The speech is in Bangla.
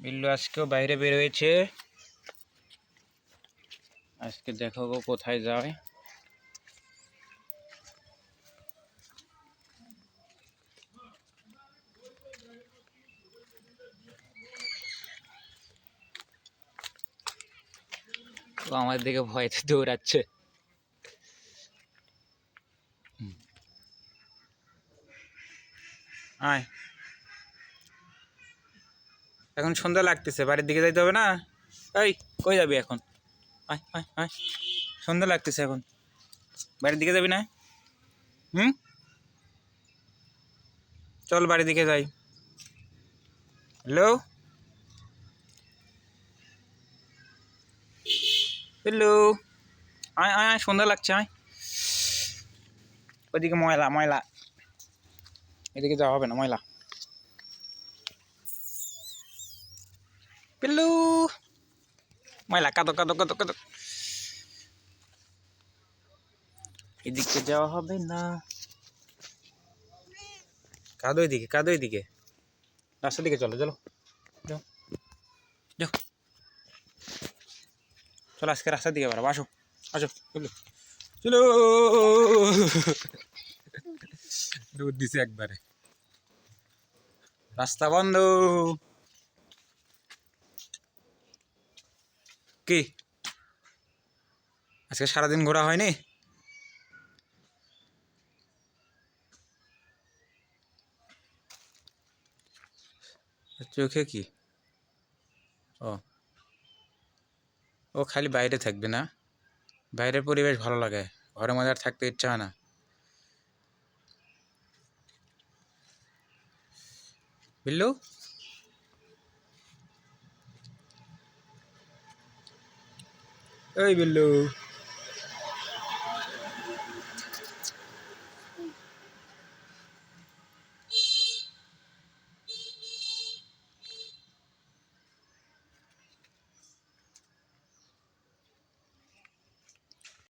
বিল্লু আজকেও বাইরে বের হয়েছে আজকে দেখো গো কোথায় যায়। ও আমার দিকে ভয়তে দৌড়াচ্ছে। আয়। এখন সন্ধ্যা লাগতেছে, বাড়ির দিকে যাইতে হবে না? এই, কই যাবি এখন? সন্ধ্যা লাগতেছে এখন। বাড়ির দিকে যাবি না? হুম? চল বাড়ির দিকে যাই। হ্যালো? হ্যালো? আয় আয় আয়, সন্ধ্যা লাগছে, আয়। ওইদিকে ময়লা ময়লা। এদিকে যাওয়া হবে না, ময়লা। পিল্লু ময়লা কাদো কাদো কাদো কাদো এদিকে যাওয়া হবে না কাদো এদিকে কাদো এদিকে রাস্তার দিকে চলো চলো যাও যাও চলো আজকে রাস্তার দিকে বাড়াবো আসো আসো চলো দৌড় দিছে একবারে রাস্তা বন্ধ কি? আজকে সারাদিন ঘোরা হয়নি? চোখে কি? ও। ও খালি বাইরে থাকবে না? বাইরের পরিবেশ ভালো লাগে। ঘরের মধ্যে আর থাকতে ইচ্ছা হয় না। বিল্লু? এই বিল্লু